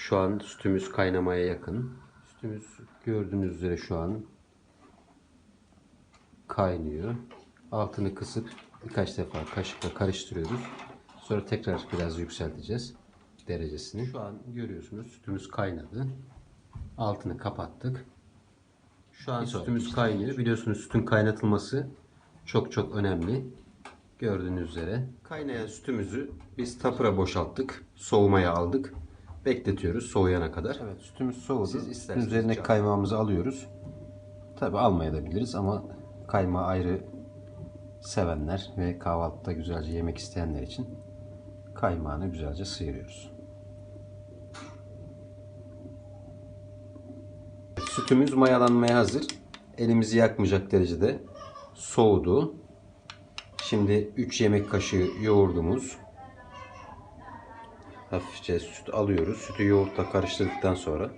Şu an sütümüz kaynamaya yakın. Sütümüz gördüğünüz üzere şu an kaynıyor. Altını kısıp birkaç defa kaşıkla karıştırıyoruz. Sonra tekrar biraz yükselteceğiz derecesini. Şu an görüyorsunuz sütümüz kaynadı. Altını kapattık. Şu an sütümüz kaynıyor. Biliyorsunuz sütün kaynatılması çok çok önemli. Gördüğünüz üzere. Kaynayan sütümüzü biz tapıra boşalttık. Soğumaya aldık. Bekletiyoruz soğuyana kadar. Evet sütümüz soğudu. Siz Sütün üzerine kaymağımızı alıyoruz. Tabi almayabiliriz ama kaymağı ayrı sevenler ve kahvaltıda güzelce yemek isteyenler için kaymağını güzelce sıyırıyoruz. Sütümüz mayalanmaya hazır. Elimizi yakmayacak derecede soğudu. Şimdi 3 yemek kaşığı yoğurdumuz. Hafifçe süt alıyoruz. Sütü yoğurtla karıştırdıktan sonra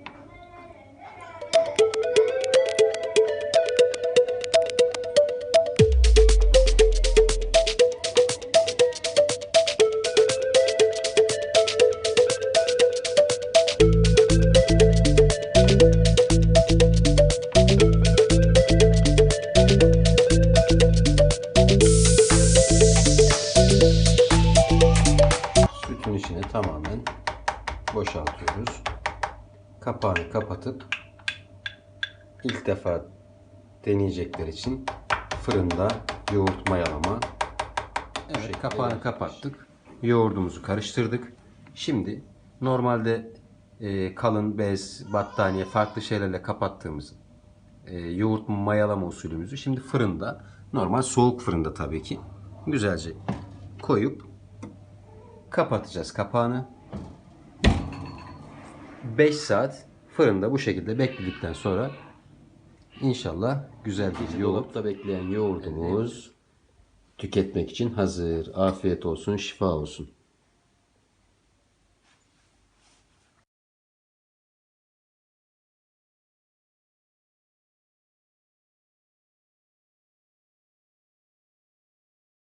sütün içine tamamen boşaltıyoruz. Kapağını kapatıp ilk defa deneyecekler için fırında yoğurt mayalama Evet, kapağını kapattık. Yoğurdumuzu karıştırdık. Şimdi normalde e, kalın bez, battaniye farklı şeylerle kapattığımız e, yoğurt mayalama usulümüzü şimdi fırında normal soğuk fırında tabii ki güzelce koyup kapatacağız kapağını. 5 saat fırında bu şekilde bekledikten sonra inşallah güzel bir yoğurtla bekleyen yoğurdumuz tüketmek için hazır. Afiyet olsun, şifa olsun.